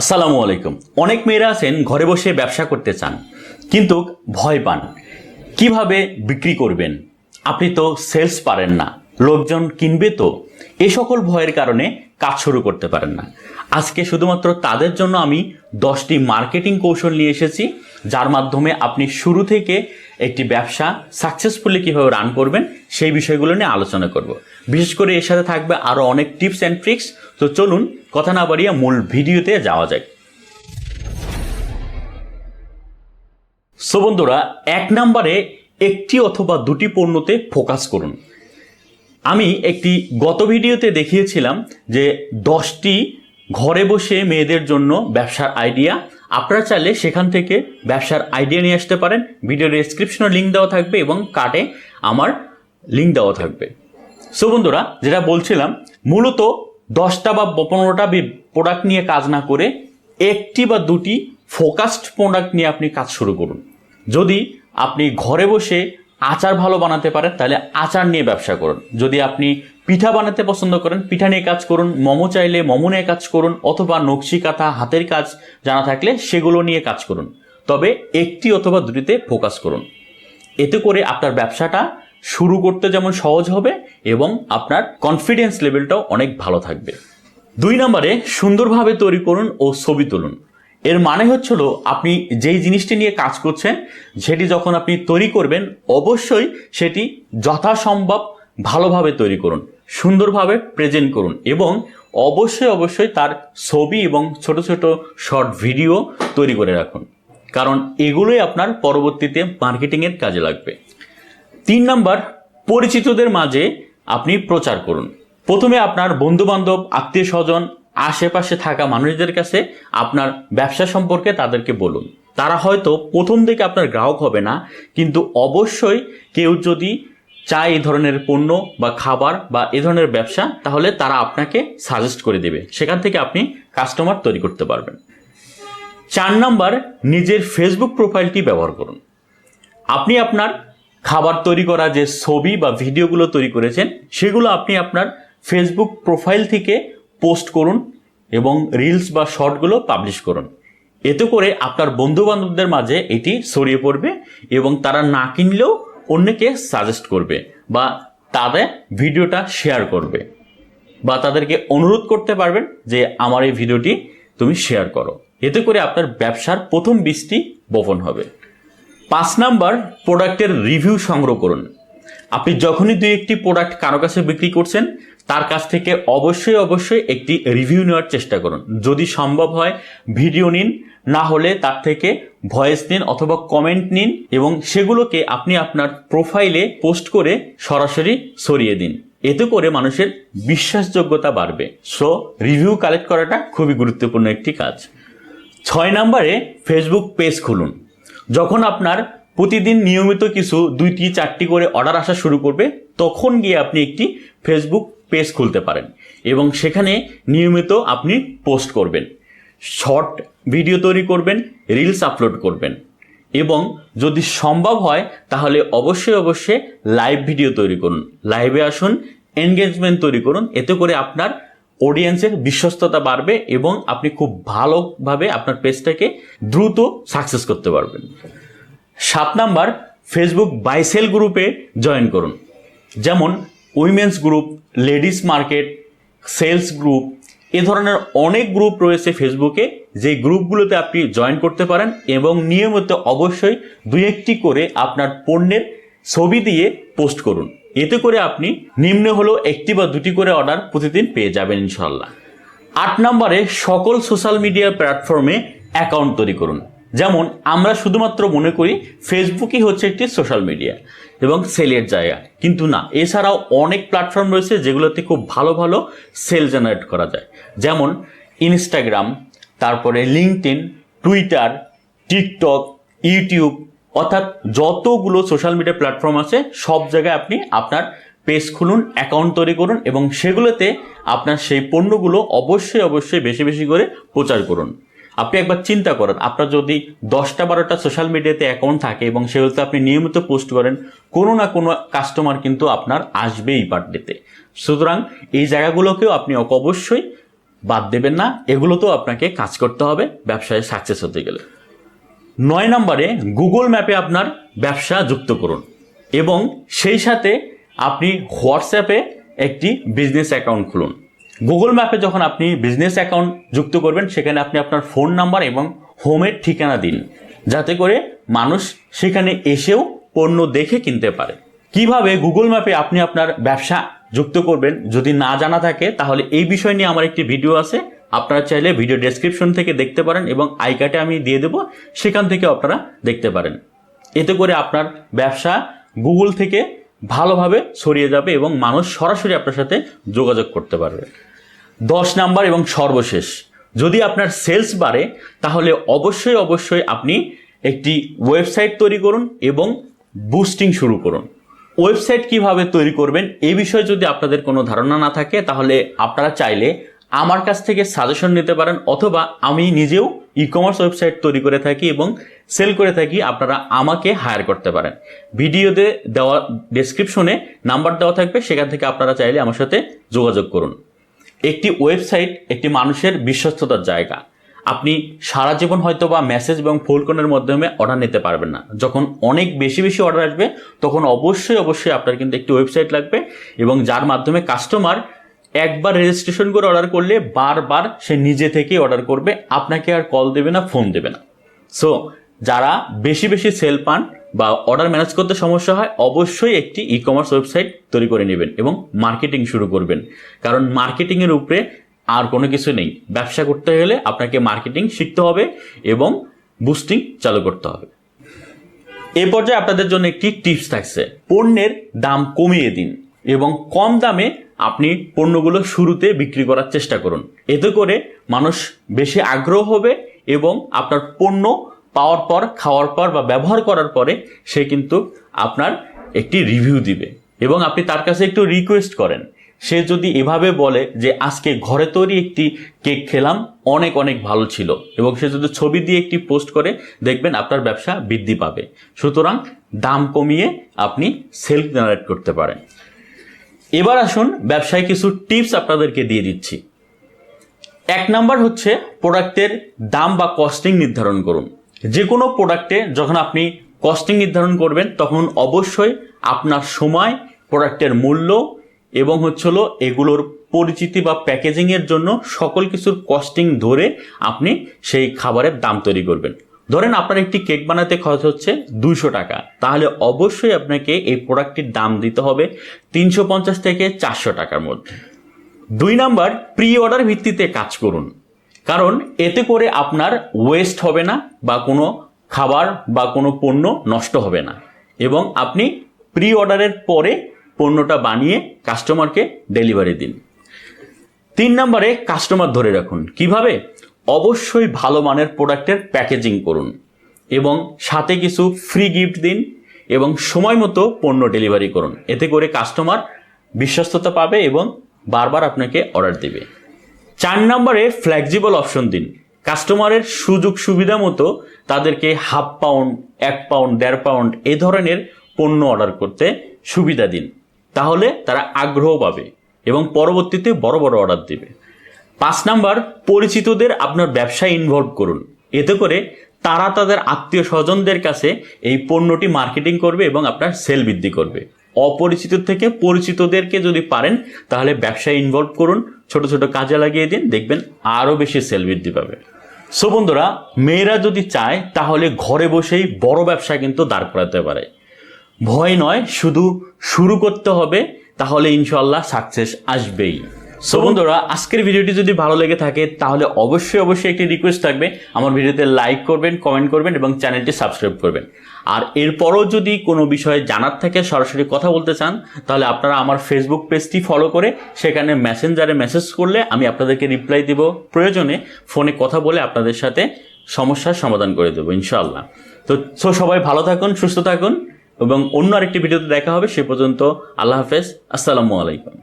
আসসালামু আলাইকুম। অনেক মেয়েরা আছেন, ঘরে বসে ব্যবসা করতে চান, কিন্তু ভয় পান। কীভাবে বিক্রি করবেন? আপনি তো সেলস পারেন না, লোকজন কিনবে তো। এ সকল ভয়ের কারণে কাজ শুরু করতে পারেন না। আজকে শুধুমাত্র তাদের জন্য আমি দশটি মার্কেটিং কৌশল নিয়ে এসেছি, যার মাধ্যমে আপনি শুরু থেকে একটি ব্যবসা সাকসেসফুলি কীভাবে রান করবেন, সেই বিষয়গুলো নিয়ে আলোচনা করব। বিশেষ করে এর সাথে থাকবে আরও অনেক টিপস অ্যান্ড ট্রিক্স। তো চলুন, কথা না বাড়িয়ে মূল ভিডিওতে যাওয়া যায় সো বন্ধুরা, এক নম্বরে একটি অথবা দুটি পণ্যতে ফোকাস করুন। আমি একটি গত ভিডিওতে দেখিয়েছিলাম যে দশটি ঘরে বসে মেয়েদের জন্য ব্যবসার আইডিয়া। আপনারা চাইলে সেখান থেকে ব্যবসার আইডিয়া নিয়ে আসতে পারেন। ভিডিওর ডিসক্রিপশনে লিঙ্ক দেওয়া থাকবে এবং কার্ডে আমার লিঙ্ক দেওয়া থাকবে। সো বন্ধুরা, যেটা বলছিলাম, মূলত দশটা বা পনেরোটা প্রোডাক্ট নিয়ে কাজ না করে একটি বা দুটি ফোকাসড প্রোডাক্ট নিয়ে আপনি কাজ শুরু করুন। যদি আপনি ঘরে বসে আচার ভালো বানাতে পারেন, তাহলে আচার নিয়ে ব্যবসা করুন। যদি আপনি পিঠা বানাতে পছন্দ করেন, পিঠা নিয়ে কাজ করুন, মোমো চাইলে মোমো নিয়ে কাজ করুন, অথবা নকশি কাঁথা, হাতের কাজ জানা থাকলে সেগুলো নিয়ে কাজ করুন। তবে একটি অথবা দুটিতে ফোকাস করুন। এতে করে আপনার ব্যবসাটা শুরু করতে যেমন সহজ হবে এবং আপনার কনফিডেন্স লেভেলটাও অনেক ভালো থাকবে। দুই নম্বরে সুন্দরভাবে তৈরি করুন ও ছবি তুলুন। এর মানে হচ্ছিল আপনি যেই জিনিসটি নিয়ে কাজ করছেন, সেটি যখন আপনি তৈরি করবেন, অবশ্যই সেটি যথাসম্ভব ভালোভাবে তৈরি করুন, সুন্দরভাবে প্রেজেন্ট করুন এবং অবশ্যই অবশ্যই তার ছবি এবং ছোট ছোট শর্ট ভিডিও তৈরি করে রাখুন। কারণ এগুলোই আপনার পরবর্তীতে মার্কেটিংয়ের কাজে লাগবে। তিন নাম্বার, পরিচিতদের মাঝে আপনি প্রচার করুন। প্রথমে আপনার বন্ধু বান্ধব আত্মীয় স্বজন, আশেপাশে থাকা মানুষদের কাছে আপনার ব্যবসা সম্পর্কে তাদেরকে বলুন। তারা হয়তো প্রথম দিকে আপনার গ্রাহক হবে না, কিন্তু অবশ্যই কেউ যদি চায় এই ধরনের পণ্য বা খাবার বা এ ধরনের ব্যবসা, তাহলে তারা আপনাকে সাজেস্ট করে দেবে। সেখান থেকে আপনি কাস্টমার তৈরি করতে পারবেন। চার নাম্বার, নিজের ফেসবুক প্রোফাইলটি ব্যবহার করুন। আপনি আপনার খাবার তৈরি করা যে ছবি বা ভিডিওগুলো তৈরি করেছেন, সেগুলো আপনি আপনার ফেসবুক প্রোফাইল থেকে পোস্ট করুন এবং রিলস বা শর্টগুলো পাবলিশ করুন। এতে করে আপনার বন্ধু বান্ধবদের মাঝে এটি ছড়িয়ে পড়বে এবং তারা না কিনলেও অন্যকে সাজেস্ট করবে বা তাদের ভিডিওটা শেয়ার করবে বা তাদেরকে অনুরোধ করতে পারবেন যে আমার এই ভিডিওটি তুমি শেয়ার করো। এতে করে আপনার ব্যবসার প্রথম বীজটি বপন হবে। পাঁচ নাম্বার প্রোডাক্টের রিভিউ সংগ্রহ করুন। আপনি যখনই দুই একটি প্রোডাক্ট কারও কাছে বিক্রি করছেন, তার কাছ থেকে অবশ্যই অবশ্যই একটি রিভিউ নেওয়ার চেষ্টা করুন। যদি সম্ভব হয়, ভিডিও নিন, না হলে তার থেকে ভয়েস নিন অথবা কমেন্ট নিন এবং সেগুলোকে আপনি আপনার প্রোফাইলে পোস্ট করে সরাসরি সরিয়ে দিন। এতে করে মানুষের বিশ্বাসযোগ্যতা বাড়বে। সো, রিভিউ কালেক্ট করাটা খুবই গুরুত্বপূর্ণ একটি কাজ। ছয় নম্বরে ফেসবুক পেজ খুলুন। যখন আপনার প্রতিদিন নিয়মিত কিছু দুইটি, চারটি করে অর্ডার আসা শুরু করবে, তখন গিয়ে আপনি একটি ফেসবুক পেজ খুলতে পারেন এবং সেখানে নিয়মিত আপনি পোস্ট করবেন শর্ট ভিডিও তৈরি করবেন রিলস আপলোড করবেন এবং যদি সম্ভব হয়, তাহলে অবশ্যই অবশ্যই লাইভ ভিডিও তৈরি করুন। লাইভে আসুন এনগেজমেন্ট তৈরি করুন, এতে করে আপনার অডিয়েন্সের বিশ্বস্ততা বাড়বে এবং আপনি খুব ভালোভাবে আপনার পেজটাকে দ্রুত সাকসেস করতে পারবেন। সাত নাম্বার ফেসবুক বাইসেল গ্রুপে জয়েন করুন। যেমন women's group ladies market sales group এ ধরনের অনেক গ্রুপ রয়েছে ফেসবুকে যে গ্রুপগুলোতে আপনি জয়েন করতে পারেন এবং নিয়মিত অবশ্যই দুই একটি করে আপনার পণ্যের ছবি দিয়ে পোস্ট করুন। এতে করে আপনি নিম্নে হলেও একটি বা দুটি করে অর্ডার প্রতিদিন পেয়ে যাবেন ইনশাল্লাহ আট নম্বরে সকল সোশ্যাল মিডিয়া প্ল্যাটফর্মে অ্যাকাউন্ট তৈরি করুন। যেমন আমরা শুধুমাত্র মনে করি ফেসবুকই হচ্ছে একটি সোশ্যাল মিডিয়া এবং সেলের জায়গা। কিন্তু না, এছাড়াও অনেক প্ল্যাটফর্ম রয়েছে যেগুলোতে খুব ভালো ভালো সেল জেনারেট করা যায়। যেমন ইনস্টাগ্রাম তারপরে লিঙ্কড টুইটার টিকটক ইউটিউব অর্থাৎ যতগুলো সোশ্যাল মিডিয়া প্ল্যাটফর্ম আছে, সব জায়গায় আপনি আপনার পেজ খুলুন অ্যাকাউন্ট তৈরি করুন এবং সেগুলোতে আপনার সেই পণ্যগুলো অবশ্যই অবশ্যই বেশি বেশি করে প্রচার করুন। আপনি একবার চিন্তা করেন, আপনার যদি দশটা, বারোটা সোশ্যাল মিডিয়াতে অ্যাকাউন্ট থাকে এবং সেগুলোতে আপনি নিয়মিত পোস্ট করেন, কোনো না কোনো কাস্টমার কিন্তু আপনার আসবেই বার্থডেতে সুতরাং এই জায়গাগুলোকেও আপনি অবশ্যই বাদ দেবেন না, এগুলোতেও আপনাকে কাজ করতে হবে, ব্যবসায় সাকসেস হতে গেলে। নয় নম্বরে গুগল ম্যাপে আপনার ব্যবসা যুক্ত করুন এবং সেই সাথে আপনি হোয়াটসঅ্যাপে একটি বিজনেস অ্যাকাউন্ট খুলুন। গুগল ম্যাপে যখন আপনি বিজনেস অ্যাকাউন্ট যুক্ত করবেন, সেখানে আপনি আপনার ফোন নাম্বার এবং হোমের ঠিকানা দিন। যাতে করে মানুষ সেখানে এসেও পণ্য দেখে কিনতে পারে। কীভাবে গুগল ম্যাপে আপনি আপনার ব্যবসা যুক্ত করবেন, যদি না জানা থাকে, তাহলে এই বিষয় নিয়ে আমার একটি ভিডিও আছে। আপনারা চাইলে ভিডিও ডেসক্রিপশন থেকে দেখতে পারেন এবং আই কার্ডে আমি দিয়ে দেবো, সেখান থেকে আপনারা দেখতে পারেন। এতে করে আপনার ব্যবসা গুগল থেকে ভালোভাবে ছড়িয়ে যাবে এবং মানুষ সরাসরি আপনার সাথে যোগাযোগ করতে পারবে। দশ নাম্বার এবং সর্বশেষ, যদি আপনার সেলস বাড়ে, তাহলে অবশ্যই অবশ্যই আপনি একটি ওয়েবসাইট তৈরি করুন এবং বুস্টিং শুরু করুন। ওয়েবসাইট কীভাবে তৈরি করবেন এই বিষয়ে যদি আপনাদের কোনো ধারণা না থাকে, তাহলে আপনারা চাইলে আমার কাছ থেকে সাজেশন নিতে পারেন অথবা আমি নিজেও ই কমার্স ওয়েবসাইট তৈরি করে থাকি এবং সেল করে থাকি, আপনারা আমাকে হায়ার করতে পারেন। ভিডিওতে দেওয়া ডেসক্রিপশনে নাম্বার দেওয়া থাকবে, সেখান থেকে আপনারা চাইলে আমার সাথে যোগাযোগ করুন। একটি ওয়েবসাইট একটি মানুষের বিশ্বস্ততার জায়গা। আপনি সারা জীবন হয়তো বা মেসেজ এবং ফোন কলের মাধ্যমে অর্ডার নিতে পারবেন না। যখন অনেক বেশি বেশি অর্ডার আসবে, তখন অবশ্যই অবশ্যই আপনার কিন্তু একটি ওয়েবসাইট লাগবে এবং যার মাধ্যমে কাস্টমার একবার রেজিস্ট্রেশন করে অর্ডার করলে বারবার সে নিজে থেকেই অর্ডার করবে। আপনাকে আর কল দেবে না ফোন দেবে না। সো যারা বেশি বেশি সেল পান বা অর্ডার ম্যানেজ করতে সমস্যা হয়, অবশ্যই একটি ই কমার্স ওয়েবসাইট তৈরি করে নেবেন এবং মার্কেটিং শুরু করবেন। কারণ মার্কেটিংয়ের উপরে আর কোনো কিছু নেই। ব্যবসা করতে গেলে আপনাকে মার্কেটিং শিখতে হবে এবং বুস্টিং চালু করতে হবে। এ পর্যায়ে আপনাদের জন্য একটি টিপস থাকছে। পণ্যের দাম কমিয়ে দিন। এবং কম দামে আপনি পণ্যগুলো শুরুতে বিক্রি করার চেষ্টা করুন। এতে করে মানুষ বেশি আগ্রহ হবে এবং আপনার পণ্য পাওয়ার পর, খাওয়ার পর বা ব্যবহার করার পরে সে কিন্তু আপনার একটি রিভিউ দিবে এবং আপনি তার কাছে একটু রিকোয়েস্ট করেন। সে যদি এভাবে বলে যে, আজকে ঘরে তৈরি একটি কেক খেলাম, অনেক অনেক ভালো ছিল। এবং সে যদি ছবি দিয়ে একটি পোস্ট করে, দেখবেন আপনার ব্যবসা বৃদ্ধি পাবে। সুতরাং দাম কমিয়ে আপনি সেলফ জেনারেট করতে পারেন। এবার আসুন ব্যবসায় কিছু টিপস আপনাদেরকে দিয়ে দিচ্ছি। এক নাম্বার হচ্ছে প্রোডাক্টের দাম বা কস্টিং নির্ধারণ করুন। যে কোনো প্রোডাক্টে যখন আপনি কস্টিং নির্ধারণ করবেন, তখন অবশ্যই আপনার সময়, প্রোডাক্টের মূল্য এবং হচ্ছিল এগুলোর পরিচিতি বা প্যাকেজিংয়ের জন্য সকল কিছুর কস্টিং ধরে আপনি সেই খাবারের দাম তৈরি করবেন। ধরেন আপনার একটি কেক বানাতে খরচ হচ্ছে দুইশো টাকা। তাহলে অবশ্যই আপনাকে এই প্রোডাক্টটির দাম দিতে হবে তিনশো পঞ্চাশ থেকে চারশো টাকার মধ্যে। দুই নাম্বার প্রি অর্ডার ভিত্তিতে কাজ করুন। কারণ এতে করে আপনার ওয়েস্ট হবে না বা কোনো খাবার বা কোনো পণ্য নষ্ট হবে না। এবং আপনি প্রি অর্ডারের পরে পণ্যটা বানিয়ে কাস্টমারকে ডেলিভারি দিন। তিন নম্বরে কাস্টমার ধরে রাখুন। কীভাবে? অবশ্যই ভালো মানের প্রোডাক্টের প্যাকেজিং করুন এবং সাথে কিছু ফ্রি গিফট দিন এবং সময় মতো পণ্য ডেলিভারি করুন। এতে করে কাস্টমার বিশ্বস্ততা পাবে এবং বারবার আপনাকে অর্ডার দেবে। চার নম্বরে ফ্লেক্সিবল অপশন দিন। কাস্টমারের সুযোগ সুবিধা মতো তাদেরকে হাফ পাউন্ড এক পাউন্ড দেড় পাউন্ড এ ধরনের পণ্য অর্ডার করতে সুবিধা দিন। তাহলে তারা আগ্রহ পাবে এবং পরবর্তীতে বড় বড় অর্ডার দেবে। পাঁচ নাম্বার, পরিচিতদের আপনার ব্যবসায় ইনভলভ করুন। এতে করে তারা তাদের আত্মীয় স্বজনদের কাছে এই পণ্যটি মার্কেটিং করবে এবং আপনার সেল বৃদ্ধি করবে। অপরিচিত থেকে পরিচিতদেরকে যদি পারেন, তাহলে ব্যবসায় ইনভলভ করুন, ছোট ছোট কাজে লাগিয়ে দিন, দেখবেন আরও বেশি সেল বৃদ্ধি পাবে। সো বন্ধুরা, মেয়েরা যদি চায়, তাহলে ঘরে বসেই বড় ব্যবসা কিন্তু দাঁড় করাতে পারে। ভয় নয়, শুধু শুরু করতে হবে, তাহলে ইনশাল্লাহ সাকসেস আসবেই। সো বন্ধুরা আজকের ভিডিওটি যদি ভালো লেগে থাকে তাহলে অবশ্যই অবশ্যই একটি রিকোয়েস্ট থাকবে। আমার ভিডিওতে লাইক করবেন কমেন্ট করবেন এবং চ্যানেলটি সাবস্ক্রাইব করবেন। আর এরপরও যদি কোনো বিষয়ে জানার থাকে সরাসরি কথা বলতে চান তাহলে আপনারা আমার ফেসবুক পেজটি ফলো করে সেখানে মেসেঞ্জারে মেসেজ করলে আমি আপনাদেরকে রিপ্লাই দিব। প্রয়োজনে ফোনে কথা বলে আপনাদের সাথে সমস্যার সমাধান করে দেবো ইনশাআল্লাহ। তো সো সবাই ভালো থাকুন সুস্থ থাকুন এবং অন্য আরেকটি ভিডিওতে দেখা হবে সে পর্যন্ত আল্লাহ হাফেজ আসসালামু আলাইকুম।